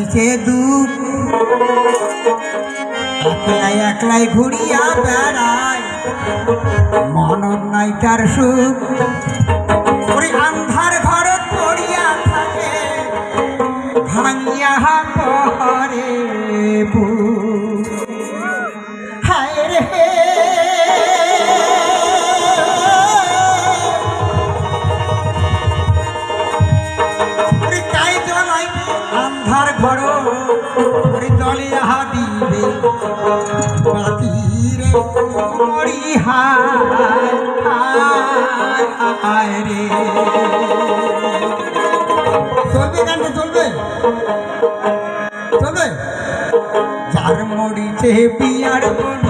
চলছে দুঃখ। একলাই একলাই ঘুরিয়া বেড়ায়। মনন নাইকার সুখ। রাতির হায় রে। চলবে গানটা চলবে। চলবে। যার মরিচে বিয়ার কোনো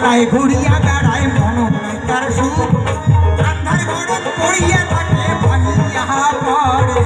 রাস্তায় ঘুরিয়া বেড়ায় মন তার সুখ। আন্ধার ঘরে পড়িয়া থাকে ভাঙিয়া পড়ে